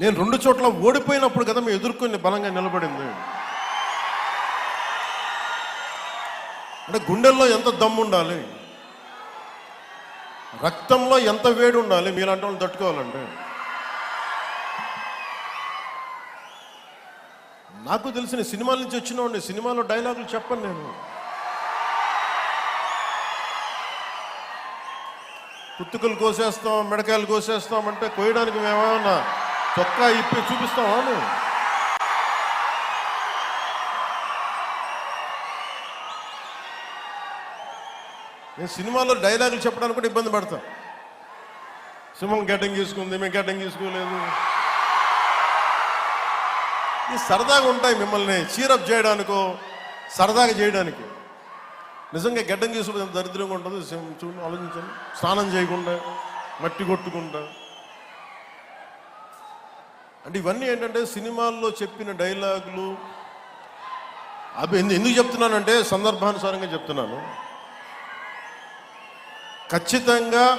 నేను రెండు చోట్ల ఓడిపోయినప్పుడు కదా మేము ఎదుర్కొని బలంగా నిలబడింది. అంటే గుండెల్లో ఎంత దమ్ము ఉండాలి? రక్తంలో ఎంత వేడి ఉండాలి? మీలాంటి వాళ్ళు తట్టుకోవాలంటే. నాకు తెలిసిన సినిమాల నుంచి వచ్చిన సినిమాలో డైలాగులు చెప్పను నేను. కుత్తుకలు కోసేస్తాం మిడకాయలు కోసేస్తాం అంటే కోయడానికి మేమేమన్నా చొక్కా ఇప్పి చూపిస్తావా నువ్వు? నేను సినిమాలో డైలాగులు చెప్పడానికి కూడా ఇబ్బంది పడతా. సింహం గడ్డం తీసుకుంది మేము గడ్డం తీసుకోలేదు ఇది సరదాగా ఉంటాయి మిమ్మల్ని చీరప్ చేయడానికో సరదాగా చేయడానికి. నిజంగా గడ్డం తీసుకుంటే దరిద్రంగా ఉంటుంది సింహం చూడండి ఆలోచించండి. స్నానం చేయకుండా మట్టి కొట్టుకుంటా. అంటే ఇవన్నీ ఏంటంటే సినిమాల్లో చెప్పిన డైలాగులు. అవి ఎందుకు చెప్తున్నానంటే సందర్భానుసారంగా చెప్తున్నాను. ఖచ్చితంగా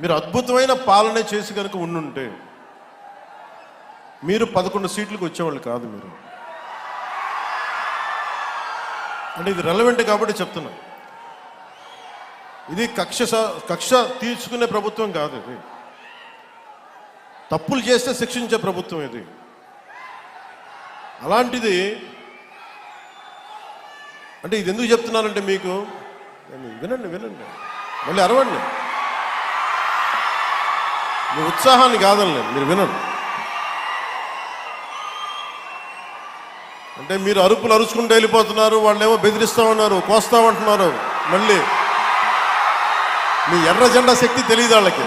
మీరు అద్భుతమైన పాలన చేసి కనుక ఉండుంటే మీరు పదకొండు సీట్లకు వచ్చేవాళ్ళు కాదు మీరు. అంటే ఇది రెలవెంట్ కాబట్టి చెప్తున్నా. ఇది కక్ష స- కక్ష తీర్చుకునే ప్రభుత్వం కాదు ఇది. తప్పులు చేస్తే శిక్షించే ప్రభుత్వం ఇది. అలాంటిది అంటే ఇది ఎందుకు చెప్తున్నానంటే మీకు వినండి వినండి. మళ్ళీ అరవండి. మీ ఉత్సాహాన్ని కాదనలేదు మీరు వినండి. అంటే మీరు అరుపులు అరుచుకుంటూ వెళ్ళిపోతున్నారు వాళ్ళేమో బెదిరిస్తూ ఉన్నారు కోస్తామంటున్నారు మళ్ళీ మీ ఎర్ర జెండా శక్తి తెలియదు వాళ్ళకి.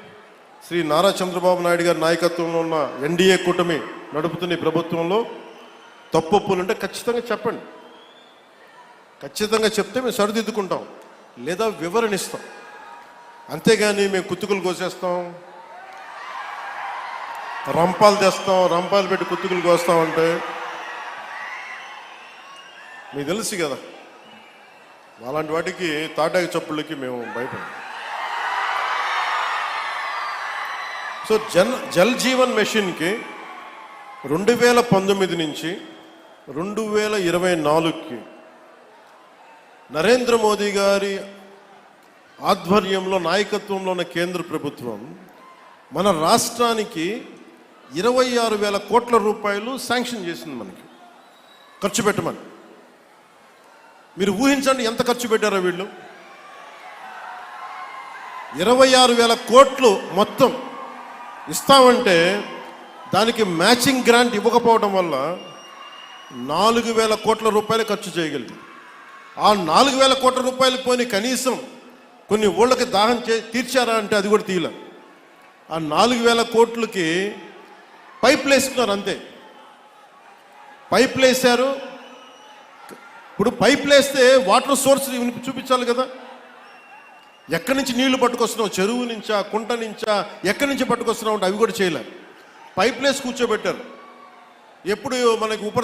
శ్రీ నారా చంద్రబాబు నాయుడు గారి నాయకత్వంలో ఉన్న ఎన్డీఏ కూటమి నడుపుతున్న ప్రభుత్వంలో తప్పులుంటే ఖచ్చితంగా చెప్పండి. ఖచ్చితంగా చెప్తే మేము సరిదిద్దుకుంటాం. లేదా వివరణ ఇస్తాం అంతేగాని మేము కుత్తుకులు కోసేస్తాం. రంపాలు తెస్తాం. రంపాలు పెట్టి కుత్తుకులు కోస్తామంటే మీకు తెలుసు కదా అలాంటి వాటికి తాటాకి చప్పుళ్ళకి మేము భయపడం సో జన్ జల్ జీవన్ మెషిన్కి రెండు వేల పంతొమ్మిది నుంచి రెండు వేల ఇరవై నాలుగుకి నరేంద్ర మోదీ గారి ఆధ్వర్యంలో నాయకత్వంలో ఉన్న కేంద్ర ప్రభుత్వం మన రాష్ట్రానికి ఇరవై ఆరు వేల కోట్ల రూపాయలు శాంక్షన్ చేసింది మనకి. ఖర్చు పెట్టమని. మీరు ఊహించండి ఎంత ఖర్చు పెట్టారో వీళ్ళు? ఇరవై ఆరు వేల కోట్లు మొత్తం ఇస్తామంటే దానికి మ్యాచింగ్ గ్రాంట్ ఇవ్వకపోవడం వల్ల నాలుగు వేల కోట్ల రూపాయలు ఖర్చు చేయగలిగింది. ఆ నాలుగు వేల కోట్ల రూపాయలు పోని కనీసం కొన్ని ఊళ్ళకి దాహం చే తీర్చారా అంటే అది కూడా తీయలే. ఆ నాలుగు వేల కోట్లకి పైపులు వేసుకున్నారు అంతే. పైపులు వేశారు ఇప్పుడు పైపులు వేస్తే వాటర్ సోర్స్ చూపించాలి కదా. ఎక్కడి నుంచి నీళ్ళు పట్టుకొస్తున్నావు? చెరువు నుంచా కుంట నుంచా? ఎక్కడి నుంచి పట్టుకొస్తున్నావు అంటే అవి కూడా చేయలే. పైప్ వేసి కూర్చోబెట్టారు. ఎప్పుడు మనకి ఉపరితల